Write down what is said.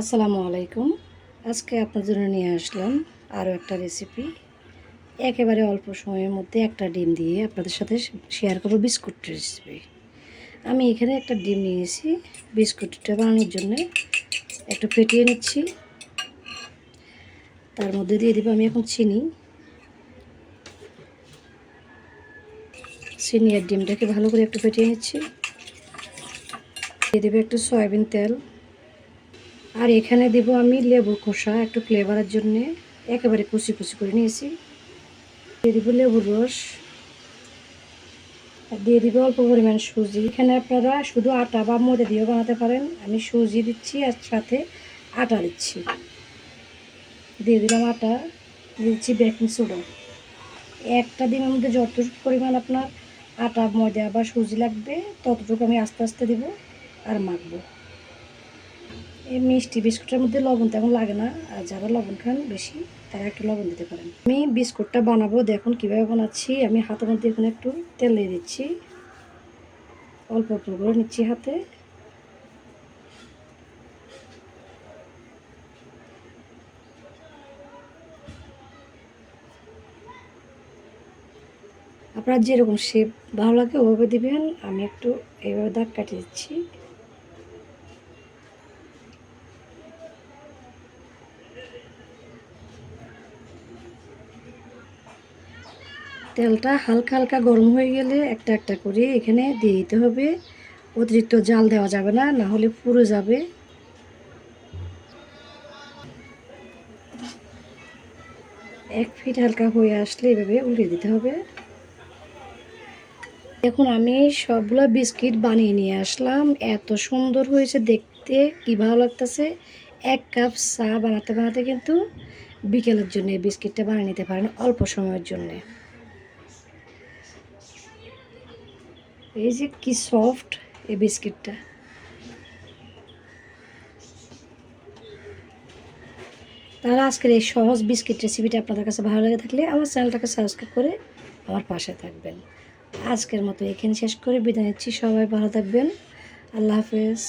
আসসালামু আলাইকুম। আজকে আপনার জন্য নিয়ে আসলাম আরও একটা রেসিপি একেবারে অল্প সময়ের মধ্যে একটা ডিম দিয়ে আপনাদের সাথে শেয়ার করব বিস্কুট রেসিপি আমি এখানে একটা ডিম নিয়েছি। বিস্কুটটা বানানোর জন্য একটু ফেটিয়ে নিচ্ছি। তার মধ্যে দিয়ে দেবো আমি এখন চিনি। চিনি আর ডিমটাকে ভালো করে একটু ফেটিয়ে নিচ্ছি। দিয়ে দেবে একটু সয়াবিন তেল। আর এখানে দেব আমি লেবু খোসা একটু ফ্লেভারের জন্যে। একেবারে কুচি কুচি করে নিয়েছি। দিয়ে দিব লেবুর রস। আর দিয়ে দিব অল্প পরিমাণ সুজি। এখানে আপনারা শুধু আটা বা ময়দা দিয়েও বানাতে পারেন। আমি সুজি দিচ্ছি আর সাথে আটা দিচ্ছি। দিয়ে দিলাম আটা, দিচ্ছি বেকিং সোডা একটা দিনের মধ্যে যত পরিমাণ আপনার আটা, ময়দা বা সুজি লাগবে, ততটুকু আমি আস্তে আস্তে দেবো আর মাখবো। এই মিষ্টি বিস্কুটের মধ্যে লবণ তেমন লাগে না, আর যারা লবণ খান বেশি, তারা একটু লবণ দিতে পারেন। আমি বিস্কুটটা বানাবো, দেখুন কীভাবে বানাচ্ছি। আমি হাতের মধ্যে এখানে একটু তেল দিয়ে দিচ্ছি। অল্প অল্প করে নিচ্ছি হাতে। আপনার যেরকম শেপ ভালো লাগে, ওভাবে দিবেন। আমি একটু এইভাবে দাগ কাটিয়ে দিচ্ছি। তেলটা হালকা হালকা গরম হয়ে গেলে একটা একটা করে এখানে দিয়ে দিতে হবে। অতিরিক্ত জাল দেওয়া যাবে না না হলে পুড়ে যাবে। এক ফিট হালকা হয়ে আসলে এভাবে উল্টে দিতে হবে। এখন আমি সবগুলো বিস্কিট বানিয়ে নিয়ে আসলাম। এত সুন্দর হয়েছে দেখতে, কি ভালো লাগতেছে। এক কাপ চা বানাতে বানাতে কিন্তু বিকেলের জন্য বিস্কিটটা বানিয়ে নিতে পারেন অল্প সময়ের জন্যে। এই যে কি সফট এই বিস্কিটটা তাহলে আজকের এই সহজ বিস্কিট রেসিপিটা আপনাদের কাছে ভালো লাগে থাকলে আমার চ্যানেলটাকে সাবস্ক্রাইব করে আমার পাশে থাকবেন। আজকের মতো এখানে শেষ করে, বিদায় নিচ্ছি, সবাই ভালো থাকবেন। আল্লাহ হাফেজ।